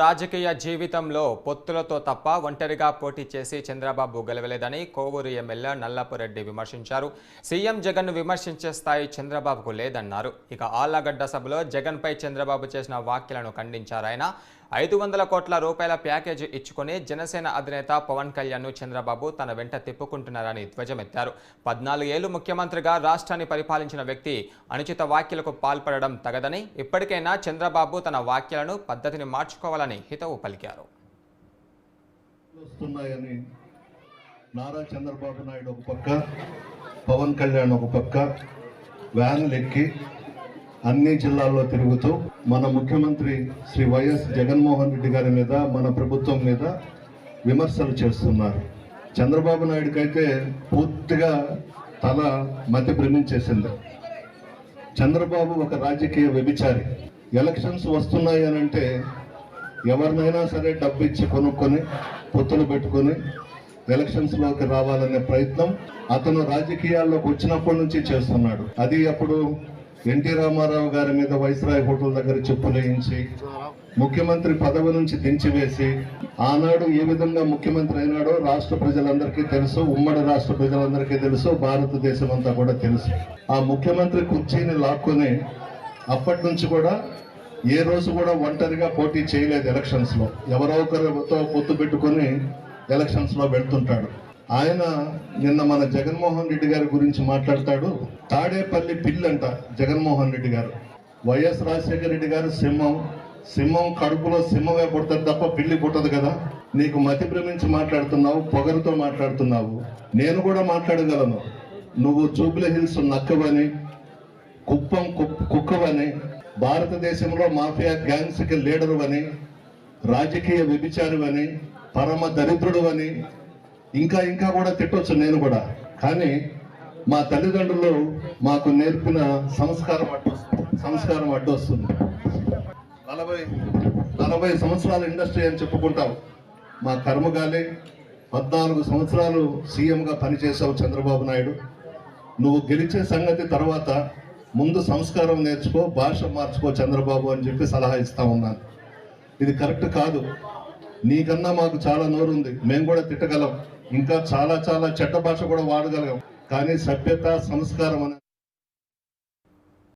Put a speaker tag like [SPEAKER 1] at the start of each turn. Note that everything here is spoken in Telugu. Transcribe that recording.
[SPEAKER 1] రాజకీయ జీవితంలో పొత్తులతో తప్ప ఒంటరిగా పోటీ చేసి చంద్రబాబు గెలవలేదని కోవూరు ఎమ్మెల్యే నల్లపురెడ్డి విమర్శించారు. సీఎం జగన్ను విమర్శించే స్థాయి చంద్రబాబుకు లేదన్నారు. ఇక ఆళ్ళగడ్డ సభలో జగన్పై చంద్రబాబు చేసిన వ్యాఖ్యలను ఖండించారు ఆయన. ఐదు వందల కోట్ల రూపాయల ప్యాకేజీ ఇచ్చుకుని జనసేన అధినేత పవన్ కళ్యాణ్ను చంద్రబాబు తన వెంట తిప్పుకుంటున్నారని ధ్వజమెత్తారు. పద్నాలుగు ఏళ్ళు ముఖ్యమంత్రిగా రాష్ట్రాన్ని పరిపాలించిన వ్యక్తి అనుచిత వ్యాఖ్యలకు పాల్పడడం తగదని ఇప్పటికైనా చంద్రబాబు తన వ్యాఖ్యలను పద్ధతిని మార్చుకోవాలని హితవు పలికారు.
[SPEAKER 2] వస్తున్నాయని నారా చంద్రబాబు నాయుడు ఒక పక్క పవన్ కళ్యాణ్ ఒక పక్క వ్యాన్లు ఎక్కి అన్ని జిల్లాల్లో తిరుగుతూ మన ముఖ్యమంత్రి శ్రీ వైఎస్ జగన్మోహన్ రెడ్డి గారి మీద మన ప్రభుత్వం మీద విమర్శలు చేస్తున్నారు. చంద్రబాబు నాయుడుకైతే పూర్తిగా తల మతి భ్రమించేసింది. చంద్రబాబు ఒక రాజకీయ వ్యభిచారి. ఎలక్షన్స్ వస్తున్నాయి అని అంటే ఎవరినైనా సరే డబ్బు ఇచ్చి కొనుక్కొని పొత్తులు పెట్టుకొని ఎలక్షన్స్లోకి రావాలనే ప్రయత్నం అతను రాజకీయాల్లోకి వచ్చినప్పటి నుంచి చేస్తున్నాడు. అది అప్పుడు ఎన్టీ రామారావు గారి మీద వైస్రాయ్ హోటల్ దగ్గర చెప్పులేయించి ముఖ్యమంత్రి పదవి నుంచి దించివేసి ఆనాడు ఏ విధంగా ముఖ్యమంత్రి అయినాడో రాష్ట్ర ప్రజలందరికీ తెలుసు ఉమ్మడి రాష్ట్ర ప్రజలందరికీ తెలుసు భారతదేశం అంతా కూడా తెలుసు. ఆ ముఖ్యమంత్రి కుర్చీని లాక్కొని అప్పటి నుంచి కూడా ఏ రోజు కూడా ఒంటరిగా పోటీ చేయలేదు ఎలక్షన్స్లో. ఎవరో ఒకరితో పొత్తు పెట్టుకొని ఎలక్షన్స్లో వెళ్తుంటాడు. ఆయన నిన్న మన జగన్మోహన్ రెడ్డి గారి గురించి మాట్లాడతాడు. తాడేపల్లి పిల్లంట జగన్మోహన్ రెడ్డి గారు. వైఎస్ రాజశేఖర రెడ్డి గారు సింహం. సింహం కడుపులో సింహమే పుడుతుంది తప్ప పిల్లి పుట్టదు కదా. నీకు మతి భ్రమించి మాట్లాడుతున్నావు పొగరుతో మాట్లాడుతున్నావు. నేను కూడా మాట్లాడగలను. నువ్వు జూబ్లీ హిల్స్ నక్కవని కుప్పం కుక్కవని భారతదేశంలో మాఫియా గ్యాంగ్స్కి లీడరు అని రాజకీయ వ్యభిచారు అని పరమ దరిద్రుడు అని ఇంకా ఇంకా కూడా తిట్టొచ్చు నేను కూడా. కానీ మా తల్లిదండ్రులు మాకు నేర్పిన సంస్కారం అడ్డు సంస్కారం అడ్డొస్తుంది నలభై నలభై సంవత్సరాల ఇండస్ట్రీ అని చెప్పుకుంటాం. మా కర్మగాలి పద్నాలుగు సంవత్సరాలు సీఎంగా పనిచేసావు చంద్రబాబు నాయుడు. నువ్వు గెలిచే సంగతి తర్వాత ముందు సంస్కారం నేర్చుకో భాష మార్చుకో చంద్రబాబు అని చెప్పి సలహా ఇస్తా ఉన్నాను. ఇది కరెక్ట్ కాదు. నీకన్నా మాకు చాలా నోరుంది. మేము కూడా తిట్టగలం. ఇంకా చాలా చాలా చెడ్డ భాష కూడా వాడగలం కానీ సభ్యత సంస్కారం అనే